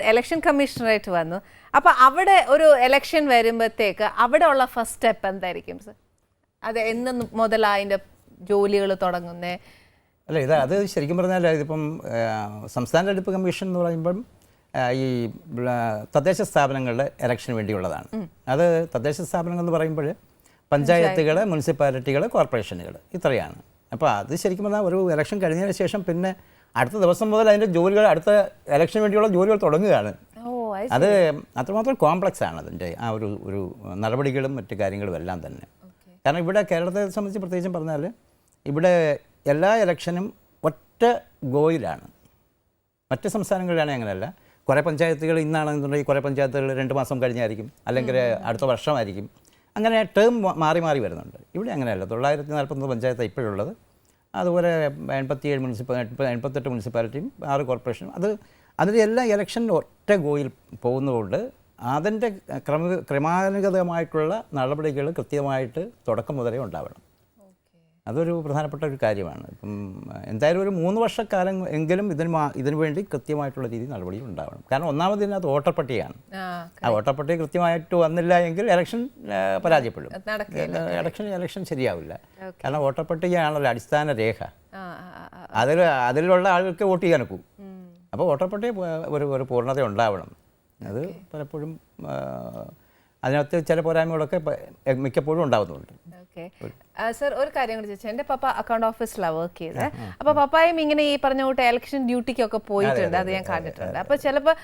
Election കമ്മീഷണറായിട്ട് വന്നു. അപ്പൊ അവിടെ ഒരു ഇലക്ഷൻ വരുമ്പോഴത്തേക്ക് അവിടെ ഉള്ള ഫസ്റ്റ് സ്റ്റെപ്പ് എന്തായിരിക്കും സർ അത് എന്ന് മുതൽ അതിന്റെ ജോലികൾ തുടങ്ങുന്നേ? അല്ല ഇത് അത് ശരിക്കും പറഞ്ഞാൽ ഇതിപ്പം സംസ്ഥാന തെരഞ്ഞെടുപ്പ് കമ്മീഷൻ എന്ന് പറയുമ്പം ഈ തദ്ദേശ സ്ഥാപനങ്ങളുടെ ഇലക്ഷന് വേണ്ടിയുള്ളതാണ്. അത് തദ്ദേശ സ്ഥാപനങ്ങൾ എന്ന് പറയുമ്പോൾ പഞ്ചായത്തുകൾ മുനിസിപ്പാലിറ്റികൾ കോർപ്പറേഷനുകൾ ഇത്രയാണ്. അപ്പോൾ അത് ശരിക്കും പറഞ്ഞാൽ ഒരു ഇലക്ഷൻ കഴിഞ്ഞതിന് ശേഷം പിന്നെ അടുത്ത ദിവസം മുതൽ അതിന്റെ ജോലികൾ അടുത്ത ഇലക്ഷന് വേണ്ടിയുള്ള ജോലികൾ തുടങ്ങുകയാണ്. അത് അത് അത്രമാത്രം കോംപ്ലക്സ് ആണ് അതിന്റെ ആ ഒരു ഒരു നടപടികളും മറ്റു കാര്യങ്ങളും എല്ലാം തന്നെ. കാരണം ഇവിടെ കേരളത്തെ സംബന്ധിച്ച് പ്രത്യേകിച്ചും പറഞ്ഞാൽ ഇവിടെ എല്ലാ ഇലക്ഷനും ഒറ്റ ഗോയിലാണ്. മറ്റ് സംസ്ഥാനങ്ങളിലാണെങ്കിൽ അങ്ങനെയല്ല. കുറേ പഞ്ചായത്തുകൾ ഇന്നാണെന്നുണ്ടെങ്കിൽ കുറേ പഞ്ചായത്തുകൾ രണ്ട് മാസം കഴിഞ്ഞായിരിക്കും. അല്ലെങ്കിൽ അടുത്ത വർഷമായിരിക്കും. അങ്ങനെ ടേം മാറി മാറി വരുന്നുണ്ട്. ഇവിടെ അങ്ങനെയല്ല. തൊള്ളായിരത്തി നാൽപ്പത്തൊന്ന് പഞ്ചായത്ത് ഇപ്പോഴുള്ളത്. അതുപോലെ എൺപത്തിയേഴ് മുനിസിപ്പ എൺപത്തെട്ട് മുനിസിപ്പാലിറ്റിയും ആറ് കോർപ്പറേഷനും. അത് അതിന്റെ എല്ലാ ഇലക്ഷൻ ഒറ്റ ഗോയിൽ പോകുന്നതുകൊണ്ട് അതിന്റെ ക്രമ ക്രമാനുഗതമായിട്ടുള്ള നടപടികൾ കൃത്യമായിട്ട് തുടക്കം മുതലേ ഉണ്ടാവണം. അതൊരു പ്രധാനപ്പെട്ട ഒരു കാര്യമാണ്. ഇപ്പം എന്തായാലും ഒരു മൂന്ന് വർഷക്കാലം എങ്കിലും ഇതിന് ഇതിനു വേണ്ടി കൃത്യമായിട്ടുള്ള രീതിയിൽ നടപടി ഉണ്ടാവണം. കാരണം ഒന്നാമത് ഇതിനകത്ത് വോട്ടർപട്ടികയാണ് ആ ആ വോട്ടർപട്ടി കൃത്യമായിട്ട് വന്നില്ല എങ്കിൽ ഇലക്ഷൻ പരാജയപ്പെടും. എലക്ഷൻ ഇലക്ഷൻ ഇലക്ഷൻ ശരിയാവില്ല. കാരണം വോട്ടർപട്ടികയാണല്ലോ അടിസ്ഥാന രേഖ. അതിൽ അതിലുള്ള ആളുകൾക്ക് വോട്ട് ചെയ്യാൻ ഒക്കും. അപ്പോൾ വോട്ടർപട്ടി ഒരു ഒരു പൂർണത ഉണ്ടാവണം. അത് പലപ്പോഴും അതിനകത്ത് ചില പോരായ്മകളൊക്കെ മിക്കപ്പോഴും ഉണ്ടാകുന്നുണ്ട് ഓക്കെ. സർ ഒരു കാര്യം കൂടി ചോദിച്ചാൽ എന്റെ പപ്പ അക്കൗണ്ട് ഓഫീസിലാണ് വർക്ക് ചെയ്തത് അപ്പൊ പപ്പായും ഇങ്ങനെ ഈ പറഞ്ഞ കൂട്ട് ഇലക്ഷൻ ഡ്യൂട്ടിക്കൊക്കെ പോയിട്ടുണ്ട്. അത് ഞാൻ കണ്ടിട്ടുണ്ട്. അപ്പൊ ചിലപ്പോൾ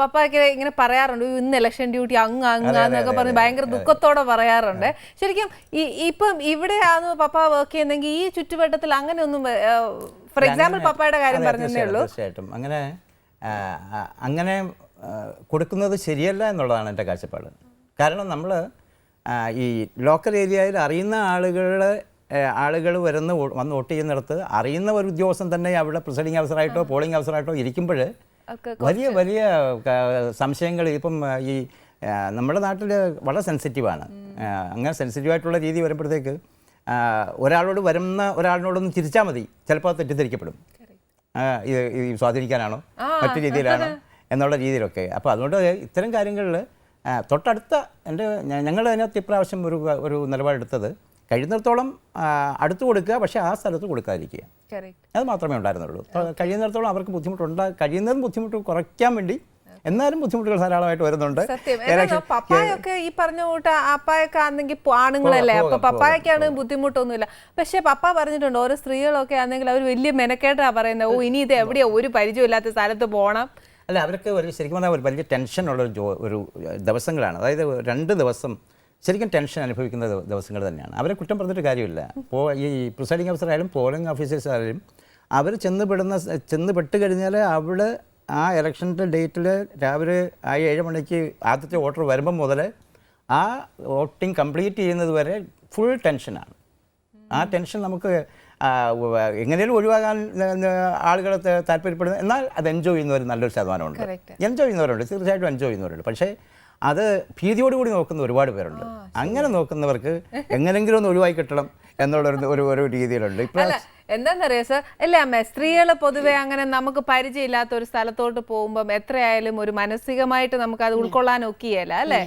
പപ്പായ്ക്ക് ഇങ്ങനെ പറയാറുണ്ട്. "ഉയ്യോ, ഇന്ന് ഇലക്ഷൻ ഡ്യൂട്ടി അങ്ങ് അങ്ങ് എന്നൊക്കെ പറഞ്ഞ് ഭയങ്കര ദുഃഖത്തോടെ പറയാറുണ്ട്. ശരിക്കും ഈ ഇപ്പം ഇവിടെയാണ് പപ്പ വർക്ക് ചെയ്യുന്നെങ്കിൽ ഈ ചുറ്റുവട്ടത്തിൽ അങ്ങനെ ഒന്നും ഫോർ എക്സാമ്പിൾ പപ്പയുടെ കാര്യം പറഞ്ഞതേ ഉള്ളൂ. തീർച്ചയായിട്ടും. അങ്ങനെ അങ്ങനെ കൊടുക്കുന്നത് ശരിയല്ല എന്നുള്ളതാണ് എന്റെ കാഴ്ചപ്പാട്. കാരണം നമ്മൾ ഈ ലോക്കൽ ഏരിയയിൽ അറിയുന്ന ആളുകളെ ആളുകൾ വരുന്ന വന്ന് വോട്ട് ചെയ്യുന്നിടത്ത് അറിയുന്ന ഒരു ഉദ്യോഗസ്ഥൻ തന്നെ അവിടെ പ്രിസൈഡിങ് അവസരമായിട്ടോ പോളിംഗ് അവസരമായിട്ടോ ഇരിക്കുമ്പോൾ വലിയ വലിയ സംശയങ്ങൾ ഇപ്പം ഈ നമ്മുടെ നാട്ടിൽ വളരെ സെൻസിറ്റീവാണ് അങ്ങനെ സെൻസിറ്റീവായിട്ടുള്ള രീതി വരുമ്പോഴത്തേക്ക് ഒരാളോട് വരുന്ന ഒരാളിനോടൊന്ന് ചിരിച്ചാൽ മതി. ചിലപ്പോൾ അത് തെറ്റിദ്ധരിക്കപ്പെടും. ഇത് സ്വാധീനിക്കാനാണോ? മറ്റു രീതിയിലാണോ? എന്നുള്ള രീതിയിലൊക്കെ. അപ്പോൾ അതുകൊണ്ട് ഇത്തരം കാര്യങ്ങളിൽ തൊട്ടടുത്ത എന്റെ ഞങ്ങൾ അതിനകത്ത് ഇപ്രാവശ്യം ഒരു ഒരു നിലപാടെടുത്തത് കഴിയുന്നിടത്തോളം അടുത്ത് കൊടുക്കുക പക്ഷേ ആ സ്ഥലത്ത് കൊടുക്കാതിരിക്കുക. അത് മാത്രമേ ഉണ്ടായിരുന്നുള്ളൂ. കഴിയുന്നിടത്തോളം അവർക്ക് ബുദ്ധിമുട്ടുണ്ടാ കഴിയുന്നതും ബുദ്ധിമുട്ട് കുറയ്ക്കാൻ വേണ്ടി എന്നാലും ബുദ്ധിമുട്ടുകൾ ധാരാളമായിട്ട് വരുന്നുണ്ട്. പപ്പായൊക്കെ ഈ പറഞ്ഞ കൂട്ട അപ്പായൊക്കെ ആണെങ്കിൽ ആണുങ്ങളല്ലേ? അപ്പൊ പപ്പായൊക്കെയാണ് ബുദ്ധിമുട്ടൊന്നുമില്ല. പക്ഷെ പപ്പ പറഞ്ഞിട്ടുണ്ട് ഓരോ സ്ത്രീകളൊക്കെ ആണെങ്കിൽ അവർ വലിയ മെനക്കേട്ടാ പറയുന്നത്. ഓ ഇനി ഇത് എവിടെയാ? ഒരു പരിചയമില്ലാത്ത സ്ഥലത്ത് പോണം. അല്ല അവർക്ക് ഒരു ശരിക്കും പറഞ്ഞാൽ ഒരു വലിയ ടെൻഷനുള്ള ഒരു ജോ ഒരു ദിവസങ്ങളാണ്. അതായത് രണ്ട് ദിവസം ശരിക്കും ടെൻഷൻ അനുഭവിക്കുന്ന ദിവ- ദിവസങ്ങൾ തന്നെയാണ്. അവരെ കുറ്റം പറഞ്ഞിട്ട് കാര്യമില്ല. പോ ഈ പ്രിസൈഡിങ് ഓഫീസർ ആയാലും പോളിംഗ് ഓഫീസേഴ്സ് ആയാലും അവർ ചെന്ന് പെടുന്ന ചെന്ന് പെട്ട് കഴിഞ്ഞാൽ അവിടെ ആ ഇലക്ഷന്റെ ഡേറ്റിൽ രാവിലെ ആ ഏഴ് മണിക്ക് ആദ്യത്തെ വോട്ടർ വരുമ്പം മുതൽ ആ വോട്ടിംഗ് കംപ്ലീറ്റ് ചെയ്യുന്നത് വരെ ഫുൾ ടെൻഷനാണ് ആ ടെൻഷൻ നമുക്ക് എങ്ങനെയും ഒഴിവാകാൻ ആളുകൾ താല്പര്യപ്പെടുന്നത് എന്നാൽ അത് എൻജോയ് ചെയ്യുന്നവർ നല്ലൊരു ശതമാനമുണ്ട്. എൻജോയ് ചെയ്യുന്നവരുണ്ട്. തീർച്ചയായിട്ടും എൻജോയ് ചെയ്യുന്നവരുണ്ട്. പക്ഷേ അത് ഭീതിയോടുകൂടി നോക്കുന്ന ഒരുപാട് പേരുണ്ട്. അങ്ങനെ നോക്കുന്നവർക്ക് എങ്ങനെങ്കിലും ഒന്ന് ഒഴിവായി കിട്ടണം എന്നുള്ള ഒരു ഒരു രീതിയിലുണ്ട്. ഇപ്പോൾ അല്ല എന്താന്നറിയോ സർ? അല്ല അമ്മ സ്ത്രീകൾ പൊതുവെ അങ്ങനെ നമുക്ക് പരിചയമില്ലാത്ത ഒരു സ്ഥലത്തോട്ട് പോകുമ്പോൾ എത്രയായാലും ഒരു മാനസികമായിട്ട് നമുക്ക് അത് ഉൾക്കൊള്ളാൻ ഒക്കിയല്ല അല്ലെ?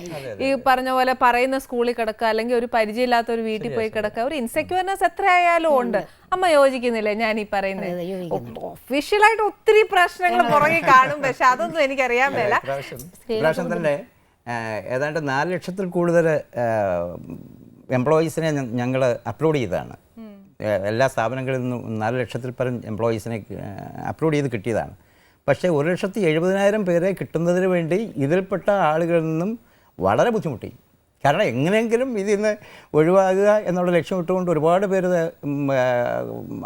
ഈ പറഞ്ഞ പോലെ പറയുന്ന സ്കൂളിൽ കിടക്കുക അല്ലെങ്കിൽ ഒരു പരിചയമില്ലാത്ത ഒരു വീട്ടിൽ പോയി കിടക്കുക ഒരു ഇൻസെക്യൂർനെസ് എത്രയായാലും ഉണ്ട്. അമ്മ യോജിക്കുന്നില്ലേ ഞാൻ ഈ പറയുന്നത് ഒഫീഷ്യലായിട്ട് ഒത്തിരി പ്രശ്നങ്ങൾ പുറകെ കാണും പക്ഷെ അതൊന്നും എനിക്കറിയാൻ മേല. തന്നെ ഏതാണ്ട് നാല് ലക്ഷത്തിൽ കൂടുതൽ എംപ്ലോയീസിനെ ഞങ്ങൾ അപ്ലോഡ് ചെയ്തതാണ്. എല്ലാ സ്ഥാപനങ്ങളിൽ നിന്നും നാല് ലക്ഷത്തിൽ പരം എംപ്ലോയീസിനെ അപ്ലോഡ് ചെയ്ത് കിട്ടിയതാണ്. പക്ഷേ ഒരു ലക്ഷത്തി എഴുപതിനായിരം പേരെ കിട്ടുന്നതിന് വേണ്ടി ഇതിൽപ്പെട്ട ആളുകളിൽ നിന്നും വളരെ ബുദ്ധിമുട്ടി. കാരണം എങ്ങനെയെങ്കിലും ഇതിൽ നിന്ന് ഒഴിവാകുക എന്നുള്ള ലക്ഷ്യം ഇട്ടുകൊണ്ട് ഒരുപാട് പേര്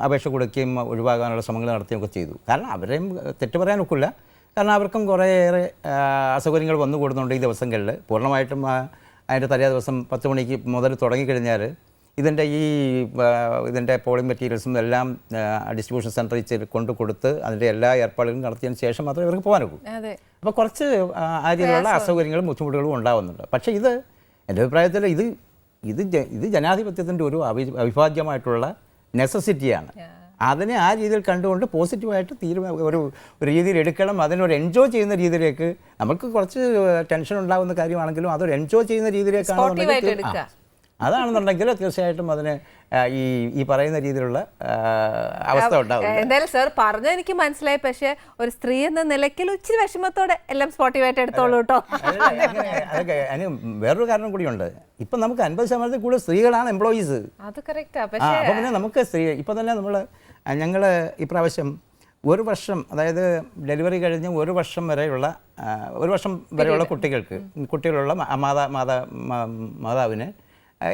അപേക്ഷ കൊടുക്കുകയും ഒഴിവാകാനുള്ള ശ്രമങ്ങൾ നടത്തുകയൊക്കെ ചെയ്തു. കാരണം അവരെയും തെറ്റ് പറയാൻ ഒക്കില്ല കാരണം അവർക്കും കുറേയേറെ അസൗകര്യങ്ങൾ വന്നു കൂടുന്നുണ്ട് ഈ ദിവസങ്ങളിൽ. പൂർണമായിട്ടും അതിന്റെ തലേ ദിവസം പത്ത് മണിക്ക് മുതൽ തുടങ്ങിക്കഴിഞ്ഞാൽ ഇതിന്റെ ഈ ഇതിന്റെ പോളിംഗ് മെറ്റീരിയൽസും എല്ലാം ഡിസ്ട്രിബ്യൂഷൻ സെന്ററിൽ ചെന്ന് കൊണ്ടു കൊടുത്ത് അതിന്റെ എല്ലാ ഏർപ്പാടുകളും നടത്തിയതിന് ശേഷം മാത്രമേ ഇവർക്ക് പോകാനൊക്കൂ അതെ. അപ്പോൾ കുറച്ച് ആ, രീതിയിലുള്ള അസൗകര്യങ്ങളും ബുദ്ധിമുട്ടുകളും ഉണ്ടാവുന്നുണ്ട്. പക്ഷേ ഇത് എന്റെ അഭിപ്രായത്തിൽ ഇത് ഇത് ഇത് ജനാധിപത്യത്തിന്റെ ഒരു അവി അവിഭാജ്യമായിട്ടുള്ള നെസസിറ്റിയാണ് അതിനെ ആ രീതിയിൽ കണ്ടുകൊണ്ട് പോസിറ്റീവായിട്ട് തീരുമാനം ഒരു ഒരു രീതിയിൽ എടുക്കണം. അതിനൊരു എൻജോയ് ചെയ്യുന്ന രീതിയിലേക്ക് നമുക്ക് കുറച്ച് ടെൻഷൻ ഉണ്ടാകുന്ന കാര്യമാണെങ്കിലും അതൊരു എൻജോയ് ചെയ്യുന്ന രീതിയിലേക്കാണ് അതാണെന്നുണ്ടെങ്കിൽ തീർച്ചയായിട്ടും അതിന് ഈ ഈ പറയുന്ന രീതിയിലുള്ള അവസ്ഥ ഉണ്ടാവും എന്തായാലും സാർ പറഞ്ഞ എനിക്ക് മനസ്സിലായി. പക്ഷെ ഒരു സ്ത്രീ എന്ന നിലയ്ക്ക് ഇച്ചിരി വിഷമത്തോടെ എല്ലാം സ്പോട്ടിവായിട്ട് എടുത്തോളൂ കേട്ടോ. അതൊക്കെ അതിന് വേറൊരു കാരണം കൂടിയുണ്ട്. ഇപ്പം നമുക്ക് അൻപത് ശതമാനത്തിൽ കൂടുതൽ സ്ത്രീകളാണ് എംപ്ലോയീസ് അത് കറക്റ്റാ പക്ഷെ പിന്നെ നമുക്ക് സ്ത്രീ ഇപ്പൊ തന്നെ നമ്മൾ ഞങ്ങൾ ഇപ്രാവശ്യം ഒരു വർഷം അതായത് ഡെലിവറി കഴിഞ്ഞ് ഒരു വർഷം വരെയുള്ള ഒരു വർഷം വരെയുള്ള കുട്ടികൾക്ക് കുട്ടികളുള്ള മാതാ മാതാ മാതാവിന്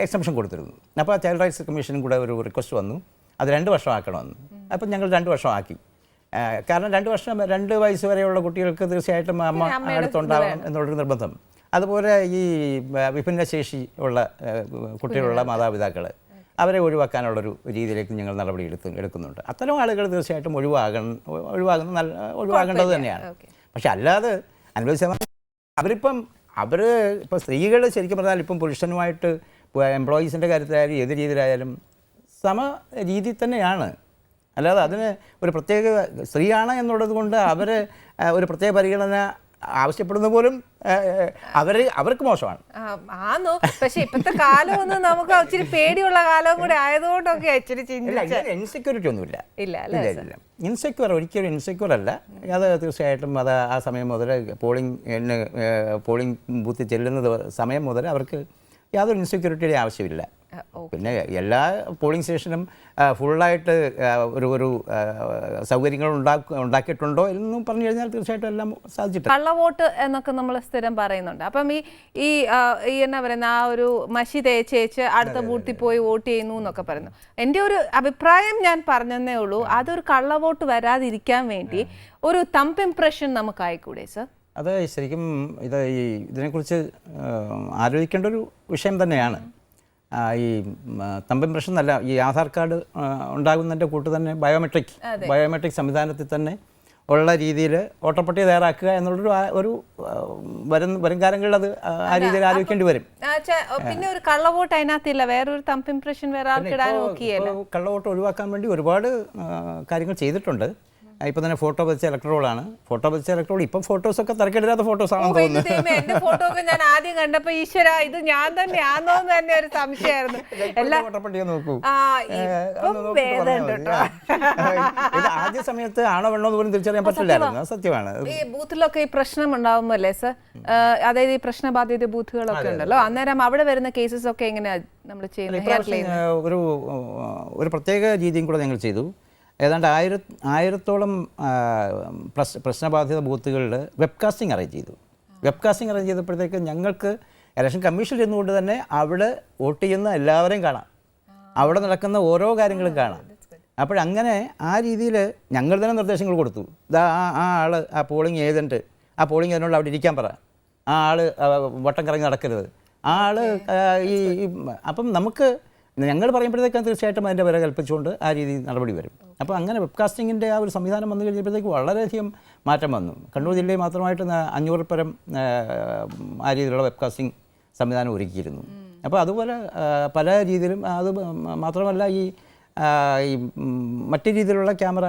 എക്സംഷൻ കൊടുത്തിരുന്നു. അപ്പോൾ ആ ചൈൽഡ് റൈറ്റ്സ് കമ്മീഷനും കൂടെ ഒരു റിക്വസ്റ്റ് വന്നു. അത് രണ്ട് വർഷം ആക്കണമെന്ന് അപ്പം ഞങ്ങൾ രണ്ട് വർഷം ആക്കി കാരണം രണ്ട് വർഷം രണ്ട് വയസ്സ് വരെയുള്ള കുട്ടികൾക്ക് തീർച്ചയായിട്ടും അമ്മ അടുത്തുണ്ടാവണം എന്നുള്ളൊരു നിർബന്ധം. അതുപോലെ ഈ വിഭിന്നശേഷി ഉള്ള കുട്ടികളുള്ള മാതാപിതാക്കൾ അവരെ ഒഴിവാക്കാനുള്ളൊരു രീതിയിലേക്ക് ഞങ്ങൾ നടപടി എടുത്തു എടുക്കുന്നുണ്ട്. അത്തരം ആളുകൾ തീർച്ചയായിട്ടും ഒഴിവാകണം ഒഴിവാകുന്ന നല്ല ഒഴിവാകേണ്ടത് തന്നെയാണ്. പക്ഷെ അല്ലാതെ അൻപത് ശതമാനം അവരിപ്പം അവർ ഇപ്പോൾ സ്ത്രീകൾ ശരിക്കും പറഞ്ഞാൽ ഇപ്പം പുരുഷനുമായിട്ട് എംപ്ലോയീസിന്റെ കാര്യത്തിലായാലും ഏത് രീതിയിലായാലും സമ രീതി തന്നെയാണ്. അല്ലാതെ അതിന് ഒരു പ്രത്യേക സ്ത്രീയാണ് എന്നുള്ളത് കൊണ്ട് അവർ ഒരു പ്രത്യേക പരിഗണന ആവശ്യപ്പെടുന്ന പോലും അവർ അവർക്ക് മോശമാണ്. ആന്നു പക്ഷെ ഇപ്പത്തെ കാലം ഒന്ന് നമുക്ക് ഒത്തിരി പേടിയുള്ള കാലവും കൂടെ ആയതുകൊണ്ടൊക്കെ ഇച്ചിരി ഇൻസെക്യൂരിറ്റി ഒന്നുമില്ല. ഇല്ല ഇല്ല ഇൻസെക്യൂർ ഒരിക്കലും ഇൻസെക്യൂർ അല്ല. അത് തീർച്ചയായിട്ടും അത് ആ സമയം മുതൽ പോളിംഗ് പോളിംഗ് ബൂത്തിൽ ചെല്ലുന്ന സമയം മുതൽ അവർക്ക് യാതൊരു ഇൻസെക്യൂരിറ്റിയുടെ ആവശ്യമില്ല. പിന്നെ എല്ലാ പോളിംഗ് സ്റ്റേഷനും ഫുള്ളായിട്ട് ഒരു ഒരു സൗകര്യങ്ങൾ ഉണ്ടാക്കിയിട്ടുണ്ടോ എന്ന് പറഞ്ഞു കഴിഞ്ഞാൽ തീർച്ചയായിട്ടും എല്ലാം സാധിച്ചിട്ടുണ്ട്. കള്ളവോട്ട് എന്നൊക്കെ നമ്മൾ സ്ഥിരം പറയുന്നുണ്ട്. അപ്പം ഈ ഈ ഈ എന്നാ പറയുന്ന ആ ഒരു മഷി തേച്ചേച്ച് അടുത്ത ബൂത്തിൽ പോയി വോട്ട് ചെയ്യുന്നു എന്നൊക്കെ പറയുന്നു. എന്റെ ഒരു അഭിപ്രായം ഞാൻ പറഞ്ഞതേ ഉള്ളൂ. അതൊരു കള്ളവോട്ട് വരാതിരിക്കാൻ വേണ്ടി ഒരു തമ്പ് ഇംപ്രഷൻ നമുക്കായിക്കൂടെ സർ അത് ശരിക്കും ഇത് ഈ ഇതിനെക്കുറിച്ച് ആലോചിക്കേണ്ട ഒരു വിഷയം തന്നെയാണ്. ഈ തമ്പൻ പ്രശ്നം എന്നല്ല ഈ ആധാർ കാർഡ് ഉണ്ടാകുന്നതിന്റെ കൂട്ട് തന്നെ ബയോമെട്രിക് ബയോമെട്രിക് സംവിധാനത്തിൽ തന്നെ ഉള്ള രീതിയിൽ ഓട്ടപ്പട്ടി തയ്യാറാക്കുക എന്നുള്ളൊരു ഒരു വരും വരും കാലങ്ങളിൽ അത് ആ- രീതിയിൽ ആലോചിക്കേണ്ടി വരും. പിന്നെ ഒരു കള്ളവോട്ട് അതിനകത്തില്ല വേറൊരു തമ്പ് ഇംപ്രഷൻ വേറെ കള്ളവോട്ട് ഒഴിവാക്കാൻ വേണ്ടി ഒരുപാട് കാര്യങ്ങൾ ചെയ്തിട്ടുണ്ട്. ഇപ്പം തന്നെ ഫോട്ടോ പതിച്ച ഇലക്ട്രോളാണ് ഫോട്ടോ പതിച്ച ഇലക്ട്രോൾ ഇപ്പം ഫോട്ടോസൊക്കെ തിരക്കെടുത്ത ഫോട്ടോസ് ആണെന്ന് തോന്നുന്നു. എന്റെ ഫോട്ടോ ഒക്കെ ഞാൻ ആദ്യം കണ്ടപ്പോ ഈശ്വര ഇത് ഞാൻ തന്നെയാണോ എന്ന് തന്നെ ഒരു സംശയമായിരുന്നു. എല്ലാ ഓട്ടപ്പട്ടിയെ നോക്കൂ. ഇത് ആദ്യ സമയത്ത് ആണോ വേണോ എന്ന് പോലും തിരിച്ചറിയാൻ പറ്റില്ലായിരുന്നു. സത്യമാണ്. ഈ ബൂത്തിലൊക്കെ ഈ പ്രശ്നം ഉണ്ടാവുമല്ലേ സർ? അതായത് ഈ പ്രശ്നബാധിത ബൂത്തുകളൊക്കെ ഉണ്ടല്ലോ. അന്നേരം അവിടെ വരുന്ന കേസസ് ഒക്കെ എങ്ങനെയാ നമ്മൾ ചെയ്യുന്നത്? ഒരു ഒരു പ്രത്യേക രീതിയും കൂടെ ഞങ്ങൾ ചെയ്തു. ഏതാണ്ട് ആയിര ആയിരത്തോളം പ്രശ് പ്രശ്നബാധിത ബൂത്തുകളിൽ വെബ്കാസ്റ്റിംഗ് അറേഞ്ച് ചെയ്തു. വെബ്കാസ്റ്റിംഗ് അറേഞ്ച് ചെയ്തപ്പോഴത്തേക്ക് ഞങ്ങൾക്ക് ഇലക്ഷൻ കമ്മീഷൻ ഇരുന്നുകൊണ്ട് തന്നെ അവിടെ വോട്ട് ചെയ്യുന്ന എല്ലാവരെയും കാണാം. അവിടെ നടക്കുന്ന ഓരോ കാര്യങ്ങളും കാണാം. അപ്പോഴങ്ങനെ ആ രീതിയിൽ ഞങ്ങൾ തന്നെ നിർദ്ദേശങ്ങൾ കൊടുത്തു. ഇതാ ആ ആ ആൾ ആ പോളിംഗ് ഏജന്റ് ആ പോളിംഗ് ഏജന്റോട് അവിടെ ഇരിക്കാൻ പറ. ആ ആൾ വട്ടം കറങ്ങി നടക്കരുത്. ആ ആൾ ഈ- അപ്പം നമുക്ക് ഞങ്ങൾ പറയുമ്പോഴത്തേക്കും തീർച്ചയായിട്ടും അതിന്റെ വില കൽപ്പിച്ചുകൊണ്ട് ആ രീതിയിൽ നടപടി വരും. അപ്പോൾ അങ്ങനെ വെബ്കാസ്റ്റിങ്ങിന്റെ ആ ഒരു സംവിധാനം വന്നു കഴിഞ്ഞപ്പോഴത്തേക്ക് വളരെയധികം മാറ്റം വന്നു. കണ്ണൂർ ജില്ലയിൽ മാത്രമായിട്ട് അഞ്ഞൂറ് പരം ആ, രീതിയിലുള്ള വെബ്കാസ്റ്റിംഗ് സംവിധാനം ഒരുക്കിയിരുന്നു. അപ്പോൾ അതുപോലെ പല രീതിയിലും അത് മാത്രമല്ല ഈ ഈ മറ്റു രീതിയിലുള്ള ക്യാമറ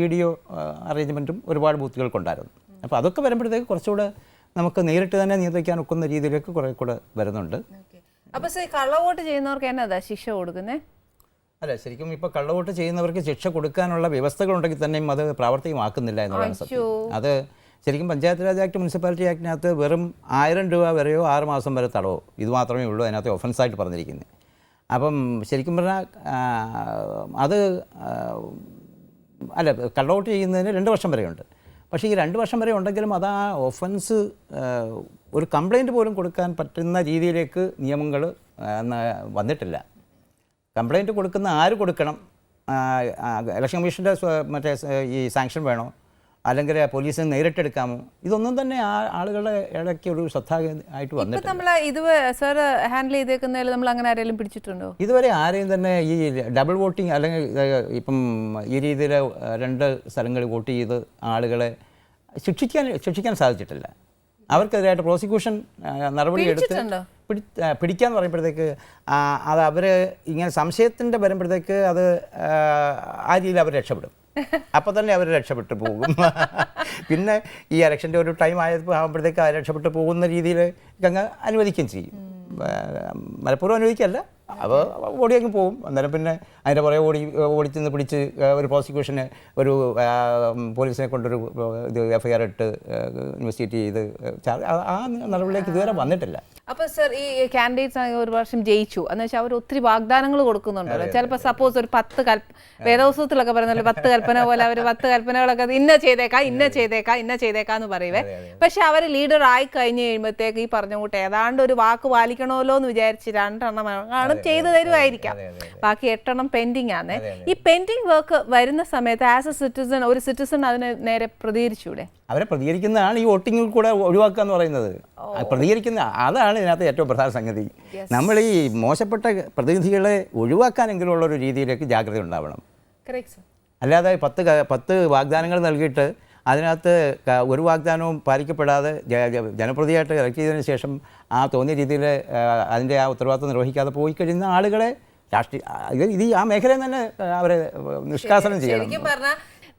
വീഡിയോ അറേഞ്ച്മെന്റും ഒരുപാട് ബൂത്തുകൾക്കുണ്ടായിരുന്നു. അപ്പോൾ അതൊക്കെ വരുമ്പോഴത്തേക്ക് കുറച്ചുകൂടെ നമുക്ക് നേരിട്ട് തന്നെ നിയന്ത്രിക്കാൻ ഒക്കുന്ന രീതിയിലേക്ക് കുറേ കൂടെ വരുന്നുണ്ട്. അപ്പൊ കള്ളവോട്ട് ചെയ്യുന്നവർക്ക് എന്നതാ ശിക്ഷ കൊടുക്കുന്നേ? അല്ല ശരിക്കും ഇപ്പൊ കള്ളവോട്ട് ചെയ്യുന്നവർക്ക് ശിക്ഷ കൊടുക്കാനുള്ള വ്യവസ്ഥകൾ ഉണ്ടെങ്കിൽ തന്നെയും അത് പ്രാവർത്തികമാക്കുന്നില്ല എന്നുള്ളതാണ് സത്യം. അത് ശരിക്കും പഞ്ചായത്ത് രാജ് ആക്ട് മുനിസിപ്പാലിറ്റി ആക്ടിനകത്ത് വെറും ആയിരം രൂപ വരെയോ ആറ് മാസം വരെ തടവോ. ഇത് മാത്രമേ ഉള്ളൂ അതിനകത്ത് ഒഫൻസായിട്ട് പറഞ്ഞിരിക്കുന്നത് അപ്പം ശരിക്കും പറഞ്ഞാൽ അത് അല്ല കള്ളവോട്ട് ചെയ്യുന്നതിന് രണ്ട് വർഷം വരെയുണ്ട്. പക്ഷേ ഈ രണ്ട് വർഷം വരെ ഉണ്ടെങ്കിലും അത് ആ ഒഫൻസ് ഒരു കംപ്ലൈന്റ് പോലും കൊടുക്കാൻ പറ്റുന്ന രീതിയിലേക്ക് നിയമങ്ങൾ വന്നിട്ടില്ല. കംപ്ലൈന്റ് കൊടുക്കുന്ന ആര് കൊടുക്കണം? ഇലക്ഷൻ കമ്മീഷന്റെ മറ്റേ ഈ സാങ്ഷൻ വേണോ? അല്ലെങ്കിൽ പോലീസിന് നേരിട്ടെടുക്കാമോ? ഇതൊന്നും തന്നെ ആ ആളുകളുടെ ഇടയ്ക്ക് ഒരു ശ്രദ്ധ ആയിട്ട് വന്നിട്ടുണ്ട്. നമ്മൾ ഇത് സർ ഹാൻഡിൽ ചെയ്തേക്കുന്നതിൽ നമ്മൾ അങ്ങനെ ആരെങ്കിലും പിടിച്ചിട്ടുണ്ടോ? ഇതുവരെ ആരെയും തന്നെ ഈ ഡബിൾ വോട്ടിംഗ് അല്ലെങ്കിൽ ഇപ്പം ഈ രീതിയിൽ രണ്ട് സ്ഥലങ്ങളിൽ വോട്ട് ചെയ്ത് ആളുകളെ ശിക്ഷിക്കാൻ ശിക്ഷിക്കാൻ സാധിച്ചിട്ടില്ല. അവർക്കെതിരായിട്ട് പ്രോസിക്യൂഷൻ നടപടി എടുത്ത് പിടി പിടിക്കാന്ന് പറയുമ്പോഴത്തേക്ക് അത് അവർ ഇങ്ങനെ സംശയത്തിന്റെ വരുമ്പോഴത്തേക്ക് അത് ആ, രീതിയിൽ അവർ രക്ഷപ്പെടും. അപ്പോൾ തന്നെ അവർ രക്ഷപ്പെട്ടു പോകും. പിന്നെ ഈ ഇലക്ഷന്റെ ഒരു ടൈം ആയപ്പോൾ ആകുമ്പോഴത്തേക്ക് രക്ഷപ്പെട്ടു പോകുന്ന രീതിയിൽ അങ്ങ് അനുവദിക്കുകയും ചെയ്യും. മലപ്പുറം അനുവദിക്കല്ല അപ്പോൾ ഓടി അങ്ങ് പോകും അന്നേരം പിന്നെ അതിന്റെ പുറകെ ഓടി ഓടിച്ചെന്ന് പിടിച്ച് ഒരു പ്രോസിക്യൂഷന് ഒരു പോലീസിനെ കൊണ്ടൊരു ഇത് എഫ്ഐആർ ഐ ആർ ഇട്ട് ഇൻവെസ്റ്റിഗേറ്റ് ചെയ്ത് ആ- നടപടിയിലേക്ക് ഇതുവരെ വന്നിട്ടില്ല. അപ്പൊ സർ ഈ കാൻഡിഡേറ്റ്സ് ഒരു വർഷം ജയിച്ചു. എന്ന് വെച്ചാൽ അവർ ഒത്തിരി വാഗ്ദാനങ്ങൾ കൊടുക്കുന്നുണ്ടല്ലോ. ചിലപ്പോൾ സപ്പോസ് ഒരു പത്ത് കൽപ്പ വേദോത്സവത്തിലൊക്കെ പറയുന്നല്ലോ പത്ത് കൽപ്പന പോലെ അവർ പത്ത് കൽപ്പനകളൊക്കെ ഇന്ന ചെയ്തേക്കാം ഇന്ന ചെയ്തേക്കാം ഇന്ന ചെയ്തേക്കാന്ന് പറയുവേ. പക്ഷെ അവർ ലീഡർ ആയി കഴിഞ്ഞ് കഴിയുമ്പോഴത്തേക്ക് ഈ പറഞ്ഞ കൂട്ട് ഏതാണ്ട് ഒരു വാക്ക് പാലിക്കണമല്ലോ എന്ന് വിചാരിച്ച് രണ്ടെണ്ണം ആണ് ചെയ്തു തരുമായിരിക്കാം ബാക്കി എട്ടെണ്ണം പെൻഡിങ് ആണ്. ഈ പെൻഡിങ് വർക്ക് വരുന്ന സമയത്ത് ആസ് എ സിറ്റിസൺ ഒരു സിറ്റിസൺ അതിന് നേരെ പ്രതികരിച്ചൂടെ? അവരെ പ്രതികരിക്കുന്നതാണ് ഈ വോട്ടിങ്ങിൽ കൂടെ ഒഴിവാക്കുക എന്ന് പറയുന്നത്. പ്രതികരിക്കുന്ന അതാണ് ഇതിനകത്ത് ഏറ്റവും പ്രധാന സംഗതി. നമ്മൾ ഈ മോശപ്പെട്ട പ്രതിനിധികളെ ഒഴിവാക്കാനെങ്കിലും ഉള്ള ഒരു രീതിയിലേക്ക് ജാഗ്രത ഉണ്ടാവണം. അല്ലാതെ പത്ത് പത്ത് വാഗ്ദാനങ്ങൾ നൽകിയിട്ട് അതിനകത്ത് ഒരു വാഗ്ദാനവും പാലിക്കപ്പെടാതെ ജനപ്രതിയായിട്ട് ഇറക്കിയതിനു ചെയ്തതിന് ശേഷം ആ തോന്നിയ രീതിയിൽ അതിന്റെ ആ ഉത്തരവാദിത്വം നിർവഹിക്കാതെ പോയി കഴിയുന്ന ആളുകളെ രാഷ്ട്രീയ ഇത് ഇത് ഈ ആ മേഖലയിൽ തന്നെ അവരെ നിഷ്കാസനം ചെയ്യണം.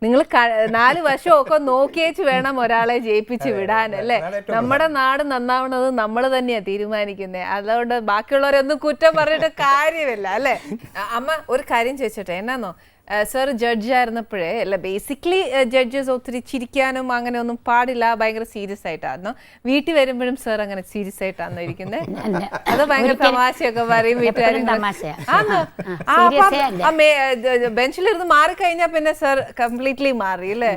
നിങ്ങൾ നാല് വശമൊക്കെ നോക്കിയേച്ച് വേണം ഒരാളെ ജയിപ്പിച്ച് വിടാൻ അല്ലേ? നമ്മുടെ നാട് നന്നാവണത് നമ്മൾ തന്നെയാ തീരുമാനിക്കുന്നത് അതുകൊണ്ട് ബാക്കിയുള്ളവരൊന്നും കുറ്റം പറഞ്ഞിട്ട് കാര്യമില്ല അല്ലേ? അമ്മ ഒരു കാര്യം ചോദിച്ചോട്ടെ. എന്നാന്നോ? സർ ജഡ്ജ് ആയിരുന്നപ്പോഴേ അല്ല ബേസിക്കലി ജഡ്ജസ് ഒത്തിരി ചിരിക്കാനും അങ്ങനെ ഒന്നും പാടില്ല ഭയങ്കര സീരിയസ് ആയിട്ടായിരുന്നു. വീട്ടിൽ വരുമ്പോഴും സർ അങ്ങനെ സീരിയസ് ആയിട്ടാണോ ഇരിക്കുന്നത്. അത് ഭയങ്കര തമാശയൊക്കെ പറയും വീട്ടുകാരും ബെഞ്ചിലിരുന്ന് മാറിക്കഴിഞ്ഞാൽ പിന്നെ സർ കംപ്ലീറ്റ്ലി മാറി അല്ലേ?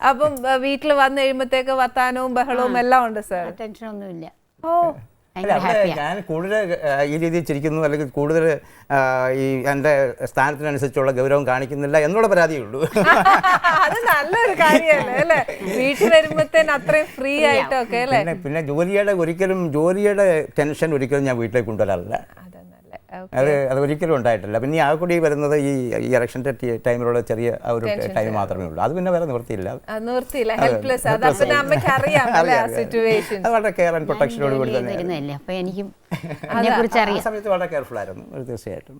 അപ്പം വീട്ടിൽ വന്നു കഴിയുമ്പോഴത്തേക്ക് വർത്താനവും ബഹളവും എല്ലാം ഉണ്ട് സർ ടെൻഷനൊന്നുമില്ല ഓ. ഞാൻ കൂടുതൽ ഈ രീതിയിൽ ചിരിക്കുന്നു അല്ലെങ്കിൽ കൂടുതൽ ഈ എന്റെ സ്ഥാനത്തിനനുസരിച്ചുള്ള ഗൗരവം കാണിക്കുന്നില്ല എന്നുള്ള പരാതിയേ ഉള്ളൂ അത് നല്ലൊരു കാര്യമല്ലേ അല്ലേ? വീട്ടിൽ വരുമ്പോഴത്തേന് അത്രയും ഫ്രീ ആയിട്ടൊക്കെ അല്ലേ? പിന്നെ ജോലിയുടെ ഒരിക്കലും ജോലിയുടെ ടെൻഷൻ ഒരിക്കലും ഞാൻ വീട്ടിലേക്ക് കൊണ്ടുവരാറില്ല. അതാ അത് ഒരിക്കലും ഉണ്ടായിട്ടില്ല. പിന്നെ ആ കൂടി വരുന്നത് ഈ ഇലക്ഷൻ ഇലക്ഷന്റെ ടൈമിലുള്ള ചെറിയ ആ ഒരു ടൈം മാത്രമേ ഉള്ളൂ. അത് പിന്നെ വേറെ നിവൃത്തിയില്ല. അത് പിന്നെ അമ്മയ്ക്ക് അറിയാം അല്ലേ ആ സിറ്റുവേഷൻ വളരെ കെയർ ആൻഡ് പ്രൊട്ടക്ഷനോട് കൂടി തന്നെ സമയത്ത് വളരെ കെയർഫുൾ ആയിരുന്നു ഒരു തീർച്ചയായിട്ടും